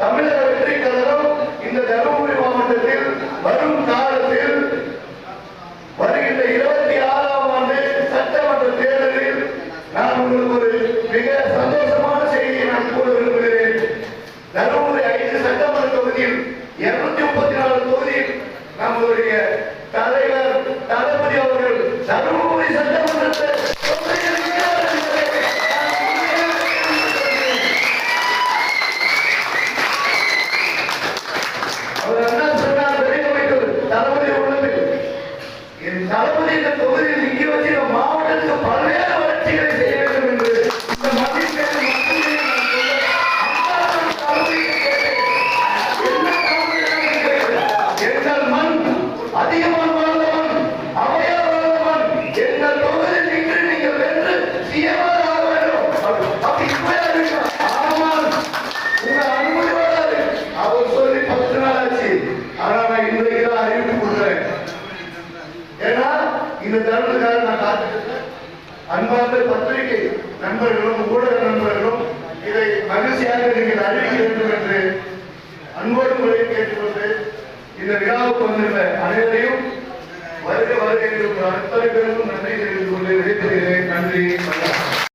தமிழக வெற்றி கழகம் இந்த தருமபுரி மாவட்டத்தில் வரும் காலத்தில் வருகின்ற இருபத்தி ஆறாம் ஆண்டு சட்டமன்ற தேர்தலில் நான் உங்களுக்கு ஒரு மிக சந்தோஷமான செய்தியை நான் கூற விரும்புகிறேன். தருமபுரி ஐந்து சட்டமன்ற தொகுதியில் இருநூத்தி முப்பத்தி நாலு தொகுதியில் நம்மளுடைய தலைவர் தளபதி அவர்கள் தருமபுரி சட்ட இந்த தருணத்துக்காக நான் காத்துக்கிட்டேன் அன்பார்ந்த பத்திரிகை நண்பர்களும் ஊடக நண்பர்களும் இதை மகிழ்ச்சியாக நீங்கள் அறிவிக்க வேண்டும் என்று அன்போடு முறையில் கேட்டுக்கொண்டு இந்த விழாவுக்கு வந்திருந்த அனைவரையும் வருக வருக என்று அத்தனை பேருக்கும் நன்றி